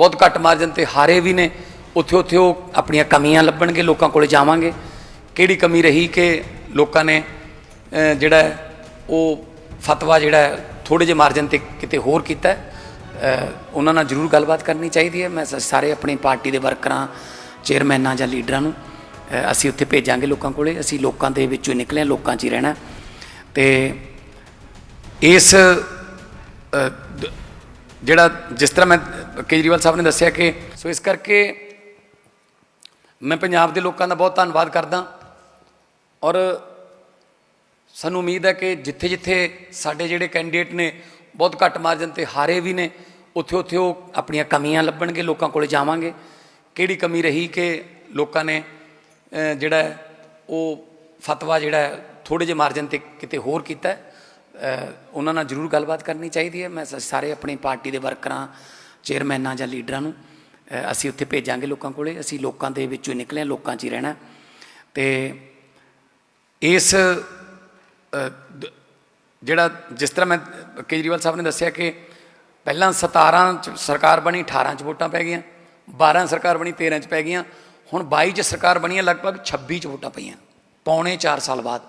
ਬਹੁਤ ਘੱਟ ਮਾਰਜਨ ਤੇ ਹਾਰੇ ਵੀ ਨੇ। ਉੱਥੇ ਉੱਥੇ ਉਹ ਆਪਣੀਆਂ ਕਮੀਆਂ ਲੱਭਣਗੇ ਲੋਕਾਂ ਕੋਲੇ ਜਾਵਾਂਗੇ। ਕਿਹੜੀ ਕਮੀ ਰਹੀ ਕਿ ਲੋਕਾਂ ਨੇ ਜਿਹੜਾ ਉਹ ਫਤਵਾ ਜਿਹੜਾ ਹੈ, ਥੋੜੇ ਜਿਹੇ ਮਾਰਜਨ ਤੇ ਕਿਤੇ ਹੋਰ ਕੀਤਾ ਉਹਨਾਂ ਨਾਲ ਜ਼ਰੂਰ ਗੱਲਬਾਤ ਕਰਨੀ ਚਾਹੀਦੀ ਹੈ। ਮੈਂ ਸ- ਸਾਰੇ ਆਪਣੀ ਪਾਰਟੀ ਦੇ ਵਰਕਰਾਂ ਚੇਅਰਮੈਨਾਂ ਜਾਂ ਲੀਡਰਾਂ ਨੂੰ ਅਸੀਂ ਉੱਥੇ ਭੇਜਾਂਗੇ ਲੋਕਾਂ ਕੋਲੇ। ਅਸੀਂ ਲੋਕਾਂ ਦੇ ਵਿੱਚੋਂ ਹੀ ਨਿਕਲੇ ਲੋਕਾਂ 'ਚ ਹੀ ਰਹਿਣਾ ਤੇ ਇਸ ਜਿਹੜਾ ਜਿਸ ਤਰ੍ਹਾਂ ਮੈਂ ਕੇਜਰੀਵਾਲ ਸਾਹਿਬ ਨੇ ਦੱਸਿਆ ਕਿ ਸੋ ਇਸ ਕਰਕੇ ਮੈਂ ਪੰਜਾਬ ਦੇ ਲੋਕਾਂ ਦਾ ਬਹੁਤ ਧੰਨਵਾਦ ਕਰਦਾ ਔਰ ਸਾਨੂੰ ਉਮੀਦ ਹੈ ਕਿ ਜਿੱਥੇ ਜਿੱਥੇ ਸਾਡੇ ਜਿਹੜੇ ਕੈਂਡੀਡੇਟ ਨੇ ਬਹੁਤ ਘੱਟ ਮਾਰਜਨ ਤੇ ਹਾਰੇ ਵੀ ਨੇ ਉੱਥੇ ਉੱਥੇ ਉਹ ਆਪਣੀਆਂ ਕਮੀਆਂ ਲੱਭਣਗੇ ਲੋਕਾਂ ਕੋਲੇ ਜਾਵਾਂਗੇ। ਕਿਹੜੀ ਕਮੀ ਰਹੀ ਕਿ ਲੋਕਾਂ ਨੇ ਜਿਹੜਾ ਉਹ ਫਤਵਾ ਜਿਹੜਾ ਹੈ, ਥੋੜੇ ਜਿਹੇ ਮਾਰਜਨ ਤੇ ਕਿਤੇ ਹੋਰ ਕੀਤਾ ਉਹਨਾਂ ਨਾਲ ਜ਼ਰੂਰ ਗੱਲਬਾਤ ਕਰਨੀ ਚਾਹੀਦੀ ਹੈ। ਮੈਂ ਸ- ਸਾਰੇ ਆਪਣੀ ਪਾਰਟੀ ਦੇ ਵਰਕਰਾਂ ਚੇਅਰਮੈਨਾਂ ਜਾਂ ਲੀਡਰਾਂ ਨੂੰ ਅਸੀਂ ਉੱਥੇ ਭੇਜਾਂਗੇ ਲੋਕਾਂ ਕੋਲੇ। ਅਸੀਂ ਲੋਕਾਂ ਦੇ ਵਿੱਚੋਂ ਹੀ ਨਿਕਲੇ ਲੋਕਾਂ 'ਚ ਹੀ ਰਹਿਣਾ। ਤੇ ਇਸ ਦ- ਜਿਹੜਾ ਜਿਸ ਤਰ੍ਹਾਂ ਮੈਂ ਕੇਜਰੀਵਾਲ ਸਾਹਿਬ ਨੇ ਦੱਸਿਆ ਕਿ ਪਹਿਲਾਂ 17 ਚ ਸਰਕਾਰ ਬਣੀ 18 ਚ ਵੋਟਾਂ ਪੈ ਗਈਆਂ। 12 ਸਰਕਾਰ ਬਣੀ 13 ਚ ਪੈ ਗਈਆਂ। ਹੁਣ 22 ਚ ਸਰਕਾਰ ਬਣੀ ਹੈ, ਲਗਭਗ 26 ਚ ਵੋਟਾਂ ਪਈਆਂ, ਪੌਣੇ 4 ਸਾਲ ਬਾਅਦ।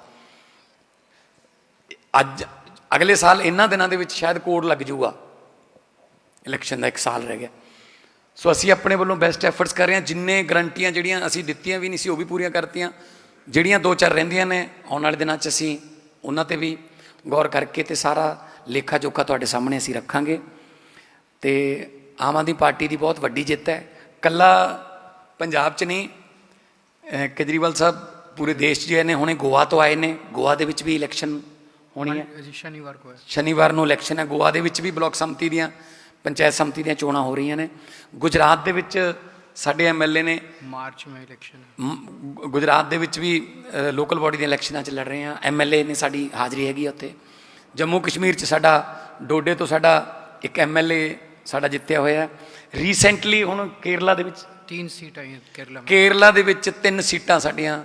ਅੱਜ, ਅਗਲੇ ਸਾਲ ਇਹਨਾਂ ਦਿਨਾਂ ਦੇ ਵਿੱਚ ਸ਼ਾਇਦ ਕੋਡ ਲੱਗ ਜਾਊਗਾ। ਇਲੈਕਸ਼ਨ ਦਾ ਇੱਕ ਸਾਲ ਰਹਿ ਗਿਆ। ਸੋ ਅਸੀਂ ਆਪਣੇ ਵੱਲੋਂ ਬੈਸਟ ਐਫਰਟਸ ਕਰ ਰਹੇ ਹਾਂ। ਜਿੰਨੇ ਗਰੰਟੀਆਂ ਜਿਹੜੀਆਂ ਅਸੀਂ ਦਿੱਤੀਆਂ ਵੀ ਨਹੀਂ ਸੀ ਉਹ ਵੀ ਪੂਰੀਆਂ ਕਰਤੀਆਂ। ਜਿਹੜੀਆਂ ਦੋ ਚਾਰ ਰਹਿੰਦੀਆਂ ਨੇ ਆਉਣ ਵਾਲੇ ਦਿਨਾਂ 'ਚ ਅਸੀਂ ਉਹਨਾਂ ਤੇ ਵੀ ਗੌਰ ਕਰਕੇ ਤੇ ਸਾਰਾ ਲੇਖਾ ਜੋਖਾ ਤੁਹਾਡੇ ਸਾਹਮਣੇ ਅਸੀਂ ਰੱਖਾਂਗੇ। ਤੇ ਆਮ ਆਦਮੀ ਪਾਰਟੀ ਦੀ ਬਹੁਤ ਵੱਡੀ ਜਿੱਤ ਹੈ। ਕੱਲਾ ਪੰਜਾਬ 'ਚ ਨਹੀਂ ਕੇਜਰੀਵਾਲ ਸਾਹਿਬ ਪੂਰੇ ਦੇਸ਼ 'ਚ ਨੇ। ਹੁਣੇ ਗੋਆ ਤੋਂ ਆਏ ਨੇ। ਗੋਆ ਦੇ ਵਿੱਚ ਵੀ ਇਲੈਕਸ਼ਨ ਹੋਣੀ ਹੈ। ਸ਼ਨੀਵਾਰ ਹੈ ਸ਼ਨੀਵਾਰ ਨੂੰ ਇਲੈਕਸ਼ਨ ਹੈ। ਗੋਆ ਦੇ ਵਿੱਚ ਵੀ ਬਲਾਕ ਸੰਮਤੀ ਦੀਆਂ ਪੰਚਾਇਤ ਸਮਤੀ ਦੀਆਂ ਚੋਣਾਂ ਹੋ ਰਹੀਆਂ ਨੇ। ਗੁਜਰਾਤ ਦੇ ਵਿੱਚ ਸਾਡੇ ਐਮਐਲਏ ਨੇ ਮਾਰਚ ਮਈ ਇਲੈਕਸ਼ਨ। ਗੁਜਰਾਤ ਦੇ ਵਿੱਚ ਵੀ ਲੋਕਲ ਬਾਡੀ ਦੀਆਂ ਇਲੈਕਸ਼ਨਾਂ 'ਚ ਲੜ ਰਹੇ ਆ ਐਮਐਲਏ ਨੇ ਸਾਡੀ ਹਾਜ਼ਰੀ ਹੈਗੀ ਉੱਥੇ। ਜੰਮੂ ਕਸ਼ਮੀਰ 'ਚ ਸਾਡਾ ਡੋਡੇ ਤੋਂ ਸਾਡਾ ਇੱਕ ਐਮਐਲਏ ਸਾਡਾ ਜਿੱਤਿਆ ਹੋਇਆ। ਰੀਸੈਂਟਲੀ ਹੁਣ ਕੇਰਲਾ ਦੇ ਵਿੱਚ ਤਿੰਨ ਸੀਟਾਂ ਕੇਰਲਾ ਕੇਰਲਾ ਦੇ ਵਿੱਚ ਤਿੰਨ ਸੀਟਾਂ ਸਾਡੀਆਂ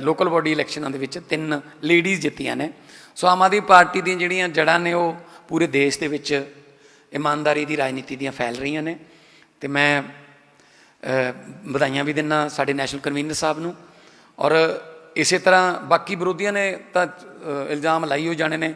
ਲੋਕਲ ਬਾਡੀ ਇਲੈਕਸ਼ਨਾਂ ਦੇ ਵਿੱਚ ਤਿੰਨ ਲੇਡੀਜ਼ ਜਿੱਤੀਆਂ ਨੇ। ਸੋ ਆਮ ਆਦਮੀ ਪਾਰਟੀ ਦੀਆਂ ਜਿਹੜੀਆਂ ਜੜਾਂ ਨੇ ਉਹ ਪੂਰੇ ਦੇਸ਼ ਦੇ ਵਿੱਚ ਇਮਾਨਦਾਰੀ ਦੀ ਰਾਜਨੀਤੀ ਦੀਆਂ ਫੈਲ ਰਹੀਆਂ ਨੇ। ਤੇ ਮੈਂ ਵਧਾਈਆਂ ਵੀ ਦਿੰਨਾ ਸਾਡੇ ਨੈਸ਼ਨਲ ਕਨਵੀਨਰ ਸਾਹਿਬ ਨੂੰ। ਔਰ ਇਸੇ ਤਰ੍ਹਾਂ ਬਾਕੀ ਵਿਰੋਧੀਆਂ ਨੇ ਤਾਂ ਇਲਜ਼ਾਮ ਲਾਈ ਹੋ ਜਾਣੇ ਨੇ।